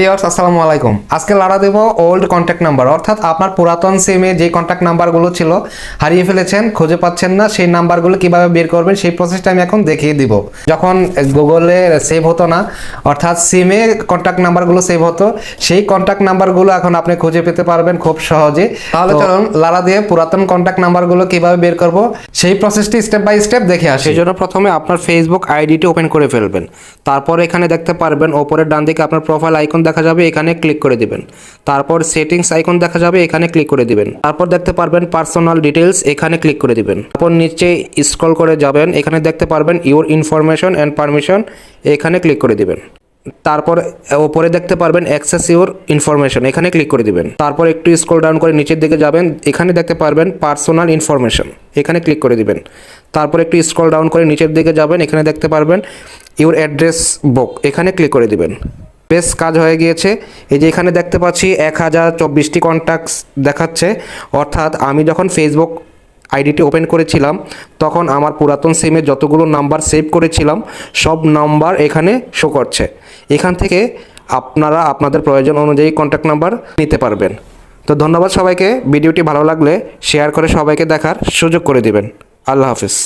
Viewers আসসালামু আলাইকুম। আজকে লাড়া দেব ওল্ড কন্ট্যাক্ট নাম্বার অর্থাৎ আপনার পুরাতন সিমে যে কন্ট্যাক্ট নাম্বারগুলো ছিল হারিয়ে ফেলেছেন খুঁজে পাচ্ছেন না সেই নাম্বারগুলো কীভাবে বের করবেন সেই প্রসেসটা আমি এখন দেখিয়ে দিব। যখন গুগলে সেভ হতো না অর্থাৎ সিমে কন্ট্যাক্ট নাম্বারগুলো সেভ হতো সেই কন্ট্যাক্ট নাম্বারগুলো এখন আপনি খুঁজে পেতে পারবেন খুব সহজে। তাহলে চলুন লাড়া দিয়ে পুরাতন কন্ট্যাক্ট নাম্বারগুলো কীভাবে বের করব সেই প্রসেসটি স্টেপ বাই স্টেপ দেখে আসি। সেই জন্য প্রথমে আপনার ফেসবুক আইডিটি ওপেন করে ফেলবেন। তারপর এখানে দেখতে পারবেন ওপরের ডান দিকে আপনার প্রোফাইল আইকন দেখা যাবে এখানে ক্লিক করে দিবেন। তারপর সেটিংস আইকন দেখা যাবে এখানে ক্লিক করে দিবেন। তারপর দেখতে পারবেন পার্সোনাল ডিটেলস এখানে ক্লিক করে দিবেন। তারপর নিচে স্ক্রল করে যাবেন। এখানে দেখতে পারবেন ইউর ইনফরমেশন অ্যান্ড পারমিশন এখানে ক্লিক করে দিবেন। তারপর ওপরে দেখতে পারবেন অ্যাক্সেস ইউর ইনফরমেশন এখানে ক্লিক করে দিবেন। তারপর একটু স্ক্রল ডাউন করে নিচের দিকে যাবেন। এখানে দেখতে পারবেন পার্সোনাল ইনফরমেশন এখানে ক্লিক করে দিবেন। তারপর একটু স্ক্রল ডাউন করে নিচের দিকে যাবেন। এখানে দেখতে পারবেন ইউর অ্যাড্রেস বুক এখানে ক্লিক করে দিবেন। বেশ কাজ হয়ে গিয়েছে। এই যে এখানে দেখতে পাচ্ছি এক হাজার চব্বিশটি কন্ট্যাক্টস দেখাচ্ছে। অর্থাৎ আমি যখন ফেসবুক আইডিটি ওপেন করেছিলাম, তখন আমার পুরাতন সিমে যতগুলো নাম্বার সেভ করেছিলাম, সব নাম্বার এখানে শো করছে। এখান থেকে আপনারা আপনাদের প্রয়োজন অনুযায়ী কন্ট্যাক্ট নাম্বার নিতে পারবেন। তো ধন্যবাদ সবাইকে। ভিডিওটি ভালো লাগলে শেয়ার করে সবাইকে দেখার সুযোগ করে দিবেন। আল্লাহ হাফিজ।